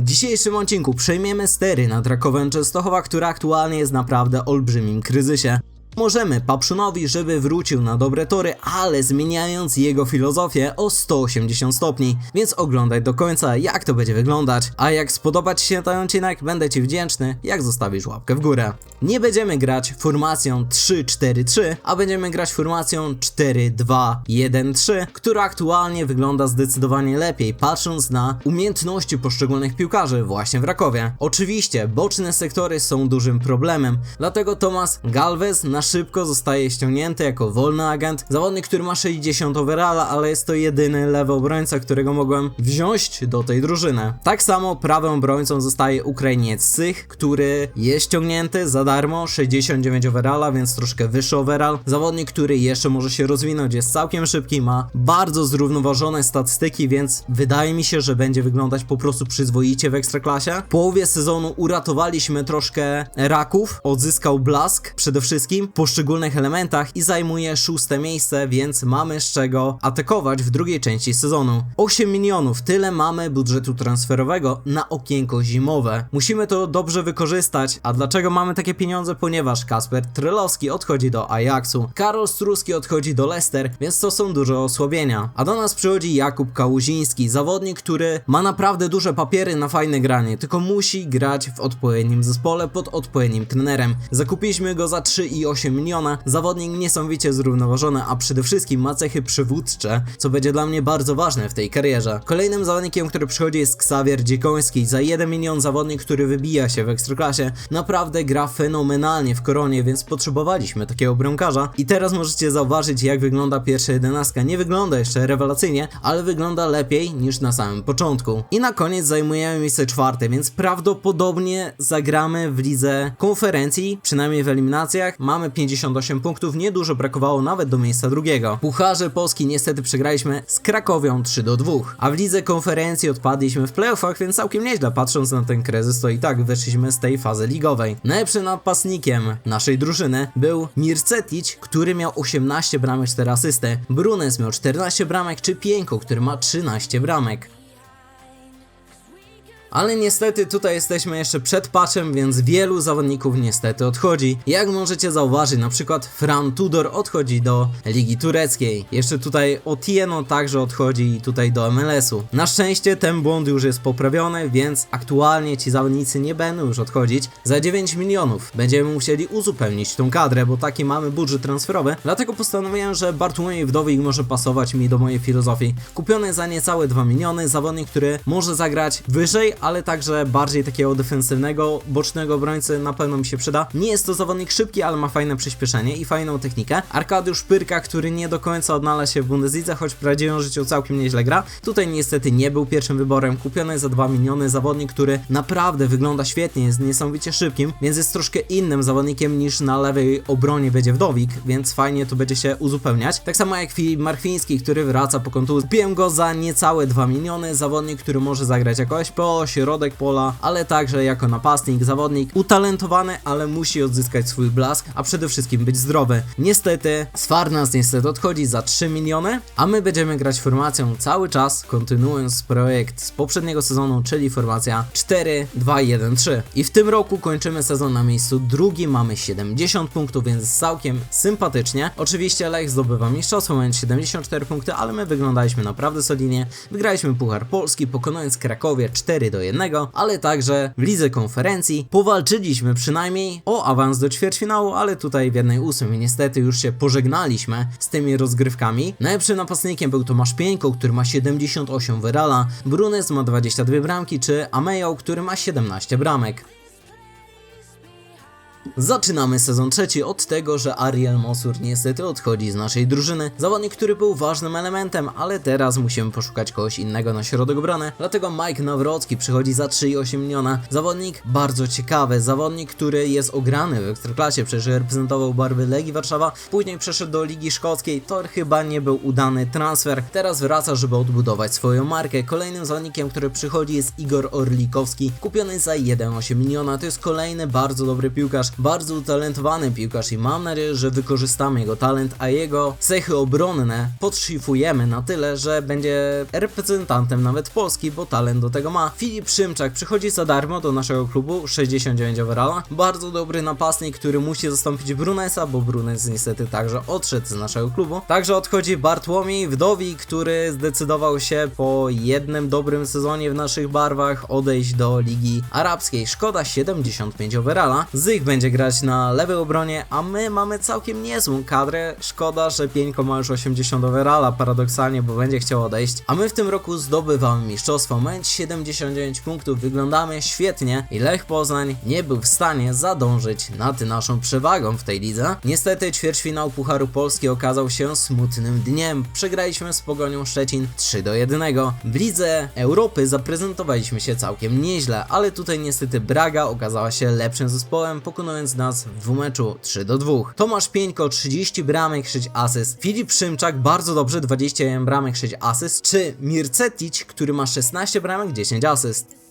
W dzisiejszym odcinku przejmiemy stery nad Rakowem Częstochowa, która aktualnie jest naprawdę olbrzymim kryzysie. Możemy Papszunowi, żeby wrócił na dobre tory, ale zmieniając jego filozofię o 180 stopni. Więc oglądaj do końca, jak to będzie wyglądać. A jak spodoba Ci się ten odcinek, będę Ci wdzięczny, jak zostawisz łapkę w górę. Nie będziemy grać formacją 3-4-3, a będziemy grać formacją 4-2-1-3, która aktualnie wygląda zdecydowanie lepiej, patrząc na umiejętności poszczególnych piłkarzy właśnie w Rakowie. Oczywiście, boczne sektory są dużym problemem, dlatego Tomas Galvez na szybko zostaje ściągnięty jako wolny agent, zawodnik, który ma 60 overalla, ale jest to jedyny lewy obrońca, którego mogłem wziąć do tej drużyny. Tak samo prawym obrońcą zostaje Ukrainiec Sych, który jest ściągnięty za darmo, 69 overalla, więc troszkę wyższy overall. Zawodnik, który jeszcze może się rozwinąć, jest całkiem szybki, ma bardzo zrównoważone statystyki, więc wydaje mi się, że będzie wyglądać po prostu przyzwoicie w Ekstraklasie. W połowie sezonu uratowaliśmy troszkę raków, odzyskał blask przede wszystkim poszczególnych elementach i zajmuje szóste miejsce, więc mamy z czego atakować w drugiej części sezonu. 8 milionów, tyle mamy budżetu transferowego na okienko zimowe. Musimy to dobrze wykorzystać, a dlaczego mamy takie pieniądze? Ponieważ Kasper Trelowski odchodzi do Ajaxu, Karol Struski odchodzi do Leicester, więc to są duże osłabienia. A do nas przychodzi Jakub Kałuziński, zawodnik, który ma naprawdę duże papiery na fajne granie, tylko musi grać w odpowiednim zespole pod odpowiednim trenerem. Zakupiliśmy go za 3,8 miliona, zawodnik niesamowicie zrównoważony, a przede wszystkim ma cechy przywódcze, co będzie dla mnie bardzo ważne w tej karierze. Kolejnym zawodnikiem, który przychodzi jest Ksawier Dziekoński, za 1 milion zawodnik, który wybija się w Ekstraklasie, naprawdę gra fenomenalnie w koronie, więc potrzebowaliśmy takiego bramkarza i teraz możecie zauważyć jak wygląda pierwsza jedenastka. Nie wygląda jeszcze rewelacyjnie, ale wygląda lepiej niż na samym początku. I na koniec zajmujemy miejsce czwarte, więc prawdopodobnie zagramy w lidze konferencji, przynajmniej w eliminacjach. Mamy 58 punktów, niedużo brakowało nawet do miejsca drugiego. Pucharze Polski niestety przegraliśmy z Krakowią 3 do 2, a w lidze konferencji odpadliśmy w playoffach, więc całkiem nieźle patrząc na ten kryzys, to i tak wyszliśmy z tej fazy ligowej. Najlepszym napastnikiem naszej drużyny był Mircetic, który miał 18 bramek, 4 asysty. Brunes miał 14 bramek, czy Pięko, który ma 13 bramek. Ale niestety tutaj jesteśmy jeszcze przed patchem, więc wielu zawodników niestety odchodzi. Jak możecie zauważyć, na przykład Fran Tudor odchodzi do Ligi Tureckiej. Jeszcze tutaj Otieno także odchodzi tutaj do MLS-u. Na szczęście ten błąd już jest poprawiony, więc aktualnie ci zawodnicy nie będą już odchodzić. Za 9 milionów będziemy musieli uzupełnić tą kadrę, bo taki mamy budżet transferowy. Dlatego postanowiłem, że Bartłomiej Wdowik może pasować mi do mojej filozofii. Kupiony za niecałe 2 miliony, zawodnik, który może zagrać wyżej, ale także bardziej takiego defensywnego, bocznego obrońcy na pewno mi się przyda. Nie jest to zawodnik szybki, ale ma fajne przyspieszenie i fajną technikę. Arkadiusz Pyrka, który nie do końca odnalazł się w Bundeslidze, choć w prawdziwym życiu całkiem nieźle gra. Tutaj niestety nie był pierwszym wyborem, kupiony za 2 miliony, zawodnik, który naprawdę wygląda świetnie, jest niesamowicie szybkim, więc jest troszkę innym zawodnikiem niż na lewej obronie będzie Wdowik, więc fajnie to będzie się uzupełniać. Tak samo jak Filip Marchwiński, który wraca po kontuzji. Kupiłem go za niecałe 2 miliony, zawodnik, który może zagrać jako SPO, środek pola, ale także jako napastnik, zawodnik utalentowany, ale musi odzyskać swój blask, a przede wszystkim być zdrowy. Niestety, Sfarnas niestety odchodzi za 3 miliony, a my będziemy grać formacją cały czas, kontynuując projekt z poprzedniego sezonu, czyli formacja 4-2-1-3. I w tym roku kończymy sezon na miejscu drugim, mamy 70 punktów, więc całkiem sympatycznie. Oczywiście Lech zdobywa mistrzostwo, mając 74 punkty, ale my wyglądaliśmy naprawdę solidnie. Wygraliśmy Puchar Polski, pokonując Krakowie 4 do 1, ale także w lidze konferencji powalczyliśmy przynajmniej o awans do ćwierćfinału, ale tutaj w jednej ósmej niestety już się pożegnaliśmy z tymi rozgrywkami. Najlepszym napastnikiem był Tomasz Pieńko, który ma 78 wyrala, Brunes ma 22 bramki, czy Amejo, który ma 17 bramek. Zaczynamy sezon trzeci od tego, że Ariel Mosur niestety odchodzi z naszej drużyny. Zawodnik, który był ważnym elementem, ale teraz musimy poszukać kogoś innego na środek obrony. Dlatego Mike Nawrocki przychodzi za 3,8 miliona. Zawodnik bardzo ciekawy, zawodnik, który jest ograny w Ekstraklasie, przecież reprezentował barwy Legii Warszawa, później przeszedł do Ligi Szkockiej, to chyba nie był udany transfer. Teraz wraca, żeby odbudować swoją markę. Kolejnym zawodnikiem, który przychodzi jest Igor Orlikowski, kupiony za 1,8 miliona. To jest kolejny bardzo dobry piłkarz, bardzo utalentowany piłkarz i mam nadzieję, że wykorzystamy jego talent, a jego cechy obronne podszlifujemy na tyle, że będzie reprezentantem nawet Polski, bo talent do tego ma. Filip Szymczak przychodzi za darmo do naszego klubu, 69 overalla. Bardzo dobry napastnik, który musi zastąpić Brunesa, bo Brunes niestety także odszedł z naszego klubu. Także odchodzi Bartłomiej Wdowi, który zdecydował się po jednym dobrym sezonie w naszych barwach odejść do Ligi Arabskiej. Szkoda 75 overalla. Zych będzie grać na lewej obronie, a my mamy całkiem niezłą kadrę. Szkoda, że Pieńko ma już 80 overalla paradoksalnie, bo będzie chciał odejść. A my w tym roku zdobywamy mistrzostwo. Mając 79 punktów wyglądamy świetnie i Lech Poznań nie był w stanie zadążyć nad naszą przewagą w tej lidze. Niestety ćwierćfinał Pucharu Polski okazał się smutnym dniem. Przegraliśmy z Pogonią Szczecin 3 do 1. W Lidze Europy zaprezentowaliśmy się całkiem nieźle, ale tutaj niestety Braga okazała się lepszym zespołem, pokonując nas w dwumeczu 3 do 2. Tomasz Pieńko 30 bramek, 6 asyst. Filip Szymczak bardzo dobrze 21 bramek, 6 asyst. Czy Mircetic, który ma 16 bramek, 10 asyst.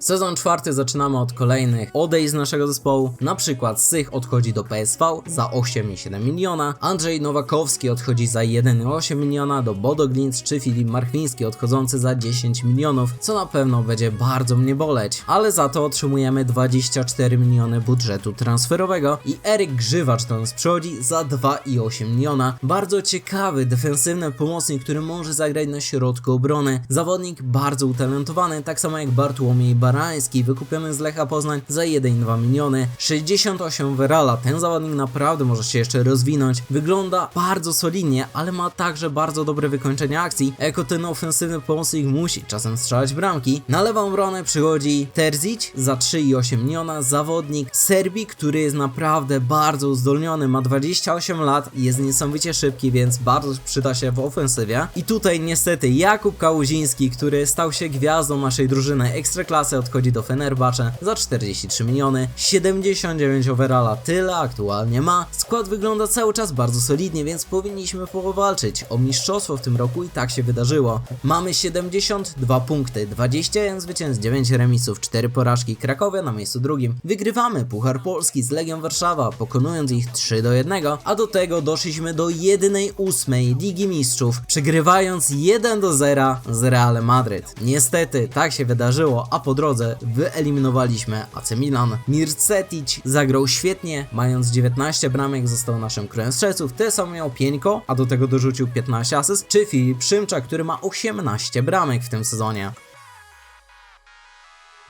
Sezon czwarty zaczynamy od kolejnych odejść z naszego zespołu. Na przykład Sych odchodzi do PSV za 8,7 miliona, Andrzej Nowakowski odchodzi za 1,8 miliona do Bodo Glimt, czy Filip Marchwiński odchodzący za 10 milionów, co na pewno będzie bardzo mnie boleć. Ale za to otrzymujemy 24 miliony budżetu transferowego i Eryk Grzywacz do nas przychodzi za 2,8 miliona. Bardzo ciekawy, defensywny pomocnik, który może zagrać na środku obrony. Zawodnik bardzo utalentowany, tak samo jak Bartłomiej Barański, wykupiony z Lecha Poznań za 1,2 miliony. 68 Werala, ten zawodnik naprawdę może się jeszcze rozwinąć. Wygląda bardzo solidnie, ale ma także bardzo dobre wykończenie akcji. Jako ten ofensywny pomocnik musi czasem strzelać bramki. Na lewą obronę przychodzi Terzic za 3,8 miliona. Zawodnik Serbii, który jest naprawdę bardzo uzdolniony, ma 28 lat jest niesamowicie szybki, więc bardzo przyda się w ofensywie. I tutaj niestety Jakub Kałuziński, który stał się gwiazdą naszej drużyny Ekstraklasy, odchodzi do Fenerbahce za 43 miliony, 79 overalla, tyle aktualnie ma. Skład wygląda cały czas bardzo solidnie, więc powinniśmy powalczyć o mistrzostwo w tym roku i tak się wydarzyło. Mamy 72 punkty, 21 zwycięstw, 9 remisów, 4 porażki, Krakowie na miejscu drugim. Wygrywamy Puchar Polski z Legią Warszawa, pokonując ich 3 do 1, a do tego doszliśmy do 1-8 Ligi Mistrzów, przegrywając 1 do 0 z Realem Madryt. Niestety, tak się wydarzyło, a po drodze wyeliminowaliśmy AC Milan. Mircetic zagrał świetnie, mając 19 bramek, został naszym królem strzelców. Tyle samo miał Pieńko, a do tego dorzucił 15 asyst, czy Filip Szymczak, który ma 18 bramek w tym sezonie.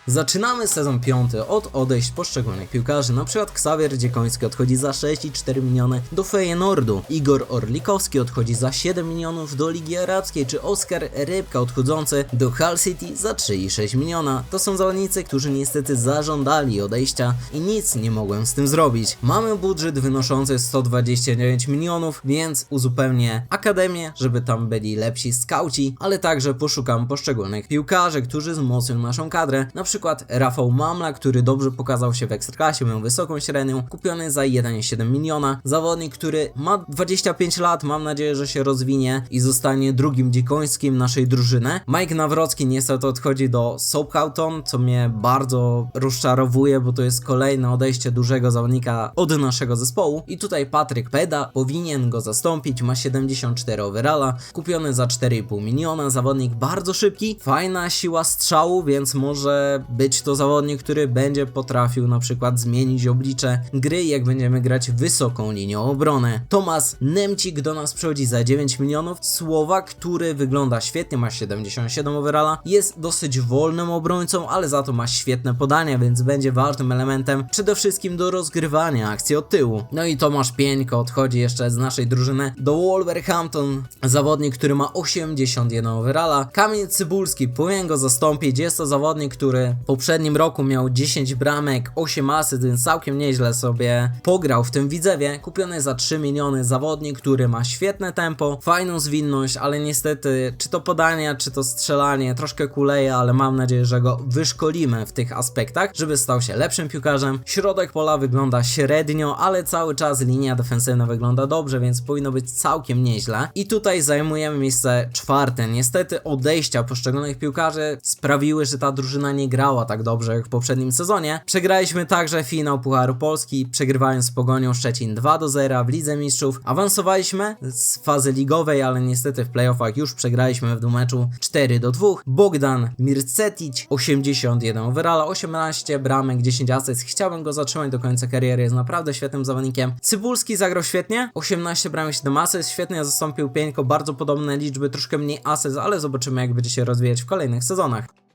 Zaczynamy sezon piąty od odejść poszczególnych piłkarzy, na przykład Xavier Dziekoński odchodzi za 6,4 miliony do Feyenoordu, Igor Orlikowski odchodzi za 7 milionów do Ligi Arabskiej, czy Oskar Rybka odchodzący do Hull City za 3,6 miliona. To są zawodnicy, którzy niestety zażądali odejścia i nic nie mogłem z tym zrobić. Mamy budżet wynoszący 129 milionów, więc uzupełnię akademię, żeby tam byli lepsi skauci, ale także poszukam poszczególnych piłkarzy, którzy wzmocnią naszą kadrę, na przykład Rafał Mamla, który dobrze pokazał się w Ekstraklasie, miał wysoką średnią, kupiony za 1,7 miliona. Zawodnik, który ma 25 lat, mam nadzieję, że się rozwinie i zostanie drugim dzikońskim naszej drużyny. Mike Nawrocki niestety odchodzi do Southampton, co mnie bardzo rozczarowuje, bo to jest kolejne odejście dużego zawodnika od naszego zespołu. I tutaj Patryk Peda powinien go zastąpić, ma 74 overalla, kupiony za 4,5 miliona, zawodnik bardzo szybki, fajna siła strzału, więc może być to zawodnik, który będzie potrafił na przykład zmienić oblicze gry, jak będziemy grać wysoką linią obrony. Tomasz Nemcik do nas przychodzi za 9 milionów, Słowak, który wygląda świetnie, ma 77 overalla, jest dosyć wolnym obrońcą, ale za to ma świetne podania, więc będzie ważnym elementem przede wszystkim do rozgrywania akcji od tyłu. No i Tomasz Pieńko odchodzi jeszcze z naszej drużyny do Wolverhampton, zawodnik, który ma 81 overalla. Kamil Cybulski powinien go zastąpić, jest to zawodnik, który w poprzednim roku miał 10 bramek, 8 asyst, więc całkiem nieźle sobie pograł w tym widzewie. Kupiony za 3 miliony zawodnik, który ma świetne tempo, fajną zwinność, ale niestety czy to podania, czy to strzelanie troszkę kuleje, ale mam nadzieję, że go wyszkolimy w tych aspektach, żeby stał się lepszym piłkarzem. Środek pola wygląda średnio, ale cały czas linia defensywna wygląda dobrze, więc powinno być całkiem nieźle. I tutaj zajmujemy miejsce czwarte. Niestety odejścia poszczególnych piłkarzy sprawiły, że ta drużyna nie gra grała tak dobrze jak w poprzednim sezonie. Przegraliśmy także finał Pucharu Polski, przegrywając z Pogonią Szczecin 2 do 0 w Lidze Mistrzów. Awansowaliśmy z fazy ligowej, ale niestety w playoffach już przegraliśmy w meczu 4 do 2. Bogdan Mircetic 81 overalla, 18 bramek, 10 asyst. Chciałbym go zatrzymać do końca kariery, jest naprawdę świetnym zawodnikiem. Cybulski zagrał świetnie, 18 bramek, 7 asyst, świetnie zastąpił Pieńko, bardzo podobne liczby, troszkę mniej asyst, ale zobaczymy jak będzie się rozwijać w kolejnych sezonach.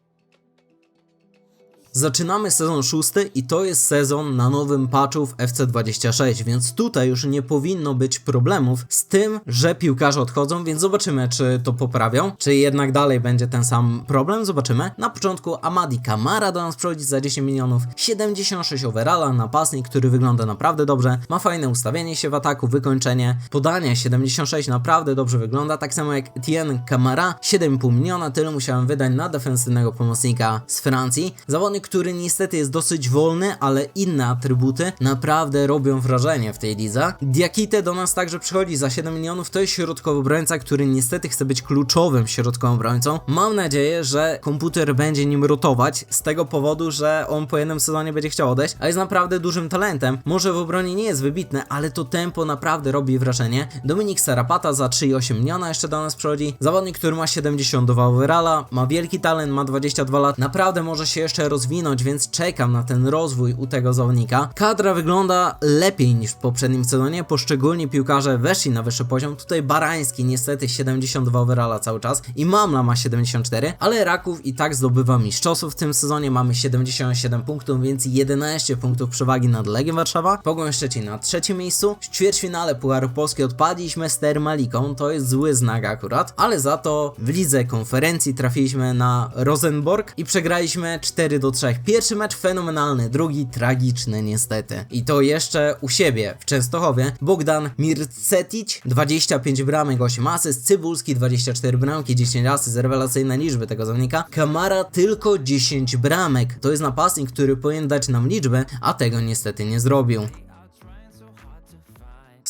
Zaczynamy sezon szósty i to jest sezon na nowym patchu w FC26, więc tutaj już nie powinno być problemów z tym, że piłkarze odchodzą, więc zobaczymy, czy to poprawią, czy jednak dalej będzie ten sam problem, zobaczymy. Na początku Amadi Kamara do nas przychodzi za 10 milionów, 76 overalla, napastnik, który wygląda naprawdę dobrze, ma fajne ustawienie się w ataku, wykończenie, podanie 76 naprawdę dobrze wygląda, tak samo jak Etienne Kamara, 7,5 miliona, tyle musiałem wydać na defensywnego pomocnika z Francji. Zawodnik, który niestety jest dosyć wolny, ale inne atrybuty naprawdę robią wrażenie w tej lidze. Diakite do nas także przychodzi za 7 milionów, to jest środkowy obrońca, który niestety chce być kluczowym środkowym obrońcą. Mam nadzieję, że komputer będzie nim rotować z tego powodu, że on po jednym sezonie będzie chciał odejść, a jest naprawdę dużym talentem. Może w obronie nie jest wybitny, ale to tempo naprawdę robi wrażenie. Dominik Sarapata za 3,8 miliona jeszcze do nas przychodzi. Zawodnik, który ma 72 overalla, ma wielki talent, ma 22 lat, naprawdę może się jeszcze rozwinąć, więc czekam na ten rozwój u tego zawodnika. Kadra wygląda lepiej niż w poprzednim sezonie, poszczególni piłkarze weszli na wyższy poziom. Tutaj Barański niestety 72 overalla cały czas i Mamla ma 74, ale Raków i tak zdobywa mistrzostwo w tym sezonie. Mamy 77 punktów, więc 11 punktów przewagi nad Legiem Warszawa. Pogoń Szczecin na trzecim miejscu. W ćwierćfinale Pucharu Polski odpadliśmy z Termaliką, to jest zły znak akurat, ale za to w lidze konferencji trafiliśmy na Rosenborg i przegraliśmy 4 do 3. Pierwszy mecz fenomenalny, drugi tragiczny niestety. I to jeszcze u siebie w Częstochowie. Bogdan Mircetic 25 bramek, 8 asyst, Cybulski 24 bramki, 10 asyst, rewelacyjne liczby tego zawodnika. Kamara tylko 10 bramek. To jest napastnik, który powinien dać nam liczbę, a tego niestety nie zrobił.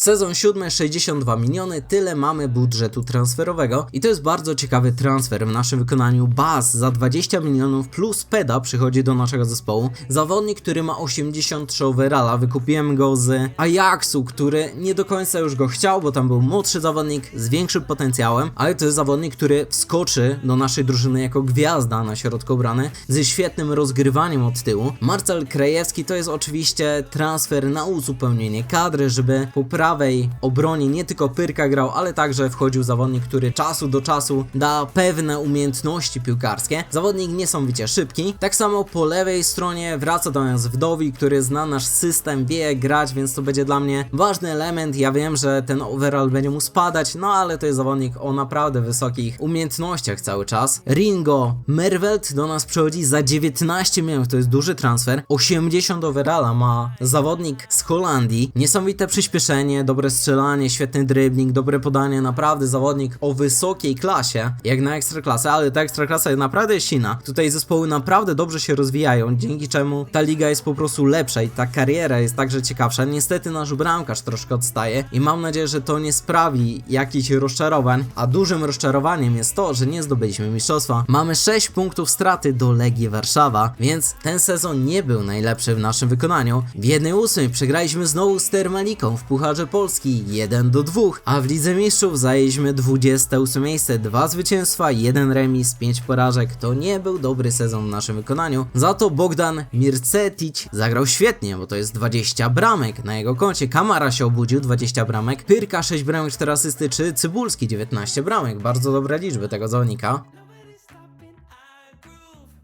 Sezon 7 62 miliony, tyle mamy budżetu transferowego i to jest bardzo ciekawy transfer w naszym wykonaniu. Baz za 20 milionów plus Peda przychodzi do naszego zespołu. Zawodnik, który ma 83 overalla, wykupiłem go z Ajaxu, który nie do końca już go chciał, bo tam był młodszy zawodnik z większym potencjałem, ale to jest zawodnik, który wskoczy do naszej drużyny jako gwiazda na środku obrany ze świetnym rozgrywaniem od tyłu. Marcel Krajewski to jest oczywiście transfer na uzupełnienie kadry, żeby poprawić prawej obronie nie tylko Pyrka grał, ale także wchodził zawodnik, który czasu do czasu da pewne umiejętności piłkarskie. Zawodnik niesamowicie szybki. Tak samo po lewej stronie wraca do nas Wdowi, który zna nasz system, wie grać, więc to będzie dla mnie ważny element. Ja wiem, że ten overall będzie mu spadać, no ale to jest zawodnik o naprawdę wysokich umiejętnościach cały czas. Ringo Mervelt do nas przychodzi za 19 milionów, to jest duży transfer. 80 overalla ma zawodnik z Holandii. Niesamowite przyspieszenie, dobre strzelanie, świetny dribbling, dobre podanie, naprawdę zawodnik o wysokiej klasie, jak na ekstraklasę, ale ta ekstraklasa jest naprawdę silna. Tutaj zespoły naprawdę dobrze się rozwijają, dzięki czemu ta liga jest po prostu lepsza i ta kariera jest także ciekawsza. Niestety nasz bramkarz troszkę odstaje i mam nadzieję, że to nie sprawi jakichś rozczarowań, a dużym rozczarowaniem jest to, że nie zdobyliśmy mistrzostwa. Mamy 6 punktów straty do Legii Warszawa, więc ten sezon nie był najlepszy w naszym wykonaniu. W 1-8 przegraliśmy znowu z Termaliką w Pucharze Polski 1 do 2, a w Lidze Mistrzów zajęliśmy 28 miejsce, 2 zwycięstwa, 1 remis, 5 porażek. To nie był dobry sezon w naszym wykonaniu. Za to Bogdan Mircetic zagrał świetnie, bo to jest 20 bramek na jego koncie. Kamara się obudził, 20 bramek, Pyrka 6 bramek, 4 asysty, czy Cybulski 19 bramek. Bardzo dobre liczby tego zawodnika.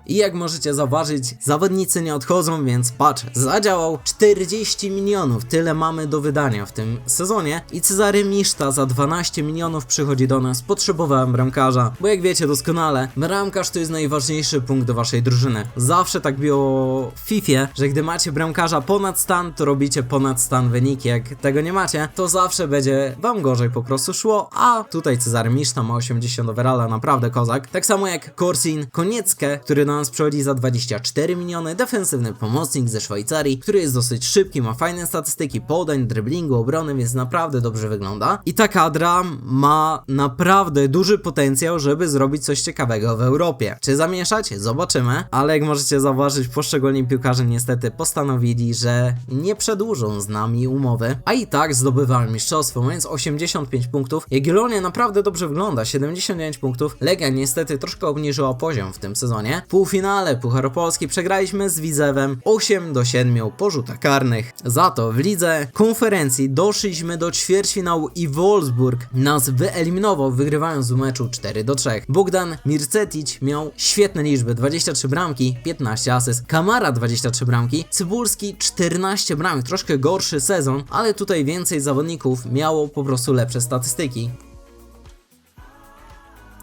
I jak możecie zauważyć, zawodnicy nie odchodzą, więc patch zadziałał 40 milionów. Tyle mamy do wydania w tym sezonie. I Cezary Miszta za 12 milionów przychodzi do nas. Potrzebowałem bramkarza, bo jak wiecie doskonale, bramkarz to jest najważniejszy punkt do waszej drużyny. Zawsze tak było w FIFA, że gdy macie bramkarza ponad stan, to robicie ponad stan wyniki. Jak tego nie macie, to zawsze będzie wam gorzej po prostu szło. A tutaj Cezary Miszta ma 80 overalla, naprawdę kozak. Tak samo jak Korsin Konieckę, który do nas przychodzi za 24 miliony, defensywny pomocnik ze Szwajcarii, który jest dosyć szybki, ma fajne statystyki podań, driblingu, obrony, więc naprawdę dobrze wygląda. I ta kadra ma naprawdę duży potencjał, żeby zrobić coś ciekawego w Europie. Czy zamieszać? Zobaczymy, ale jak możecie zauważyć, poszczególni piłkarze niestety postanowili, że nie przedłużą z nami umowy, a i tak zdobywałem mistrzostwo, mając 85 punktów. Jagiellonia naprawdę dobrze wygląda, 79 punktów. Legia niestety troszkę obniżyła poziom w tym sezonie. W półfinale Pucharu Polski przegraliśmy z Widzewem 8 do 7 po rzutach karnych. Za to w lidze konferencji doszliśmy do ćwierćfinału i Wolfsburg nas wyeliminował, wygrywając w meczu 4 do 3. Bogdan Mircetic miał świetne liczby, 23 bramki, 15 asyst. Kamara 23 bramki, Cybulski 14 bramek, troszkę gorszy sezon, ale tutaj więcej zawodników miało po prostu lepsze statystyki.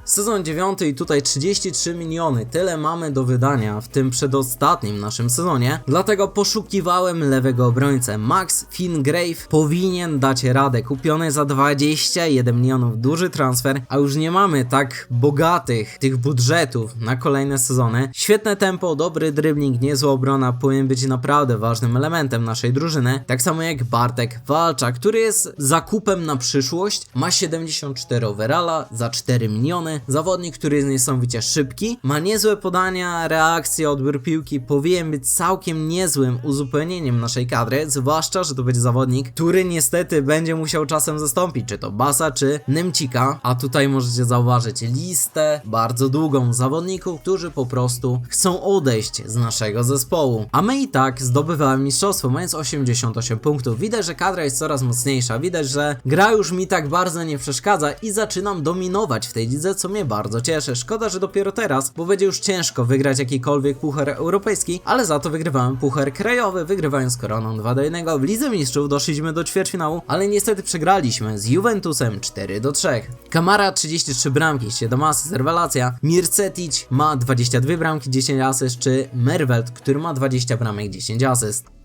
Sezon 9 i tutaj 33 miliony, tyle mamy do wydania w tym przedostatnim naszym sezonie, dlatego poszukiwałem lewego obrońcę. Max Fingrave powinien dać radę, kupiony za 21 milionów, duży transfer, a już nie mamy tak bogatych tych budżetów na kolejne sezony. Świetne tempo, dobry dribbling, niezła obrona powinien być naprawdę ważnym elementem naszej drużyny, tak samo jak Bartek Walcza, który jest zakupem na przyszłość, ma 74 overalla za 4 miliony, zawodnik, który jest niesamowicie szybki, ma niezłe podania, reakcje, odbiór piłki, powinien być całkiem niezłym uzupełnieniem naszej kadry, zwłaszcza, że to będzie zawodnik, który niestety będzie musiał czasem zastąpić, czy to Basa, czy Nemcika, a tutaj możecie zauważyć listę bardzo długą zawodników, którzy po prostu chcą odejść z naszego zespołu. A my i tak zdobywałem mistrzostwo, mając 88 punktów. Widać, że kadra jest coraz mocniejsza, widać, że gra już mi tak bardzo nie przeszkadza i zaczynam dominować w tej lidze, co mnie bardzo cieszy. Szkoda, że dopiero teraz, bo będzie już ciężko wygrać jakikolwiek puchar europejski, ale za to wygrywałem puchar krajowy, wygrywając koroną 2 do 1. W Lidze Mistrzów doszliśmy do ćwierćfinału, ale niestety przegraliśmy z Juventusem 4 do 3. Kamara 33 bramki, 7 asyst, rewelacja. Mircetic ma 22 bramki, 10 asyst, czy Mervelt, który ma 20 bramek, 10 asyst.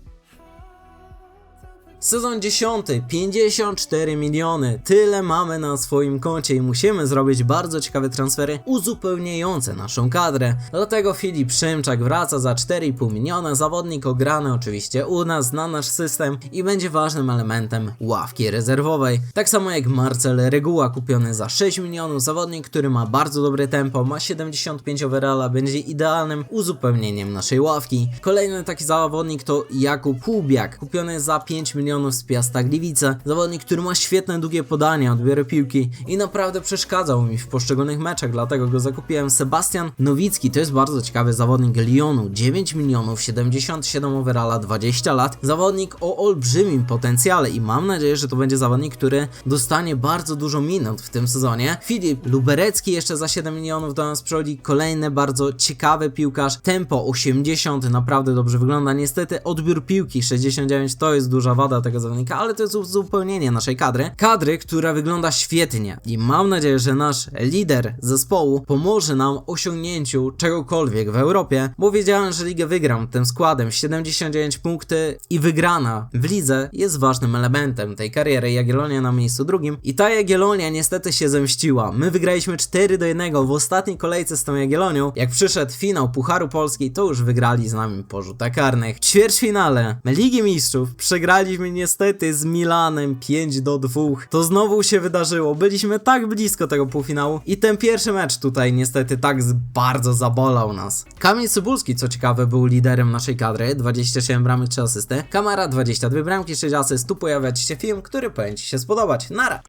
Sezon 10, 54 miliony. Tyle mamy na swoim koncie i musimy zrobić bardzo ciekawe transfery uzupełniające naszą kadrę. Dlatego Filip Szymczak wraca za 4,5 miliona. Zawodnik ograny oczywiście u nas, na nasz system i będzie ważnym elementem ławki rezerwowej. Tak samo jak Marcel Reguła kupiony za 6 milionów. Zawodnik, który ma bardzo dobre tempo, ma 75 overalla, będzie idealnym uzupełnieniem naszej ławki. Kolejny taki zawodnik to Jakub Hubiak, kupiony za 5 milionów z Piasta Gliwice. Zawodnik, który ma świetne długie podania, odbiory piłki i naprawdę przeszkadzał mi w poszczególnych meczach, dlatego go zakupiłem. Sebastian Nowicki, to jest bardzo ciekawy zawodnik Lyonu, 9 milionów, 77 overalla, 20 lat. Zawodnik o olbrzymim potencjale i mam nadzieję, że to będzie zawodnik, który dostanie bardzo dużo minut w tym sezonie. Filip Luberecki jeszcze za 7 milionów do nas przychodzi. Kolejny bardzo ciekawy piłkarz. Tempo 80, naprawdę dobrze wygląda. Niestety odbiór piłki 69 to jest duża wada tego zawodnika, ale to jest uzupełnienie naszej kadry. Kadry, która wygląda świetnie i mam nadzieję, że nasz lider zespołu pomoże nam osiągnięciu czegokolwiek w Europie, bo wiedziałem, że ligę wygram tym składem 79 punkty i wygrana w lidze jest ważnym elementem tej kariery. Jagiellonia na miejscu drugim i ta Jagiellonia niestety się zemściła. My wygraliśmy 4 do 1 w ostatniej kolejce z tą Jagiellonią. Jak przyszedł finał Pucharu Polski, to już wygrali z nami po rzutach karnych. W ćwierćfinale Ligi Mistrzów przegraliśmy niestety z Milanem 5 do 2. To znowu się wydarzyło. Byliśmy tak blisko tego półfinału i ten pierwszy mecz tutaj niestety tak bardzo zabolał nas. Kamil Cybulski, co ciekawe, był liderem naszej kadry, 27 bramek 3 asysty. Kamera 22 bramki 6 asyst. Tu pojawia ci się film, który powinien ci się spodobać. Nara!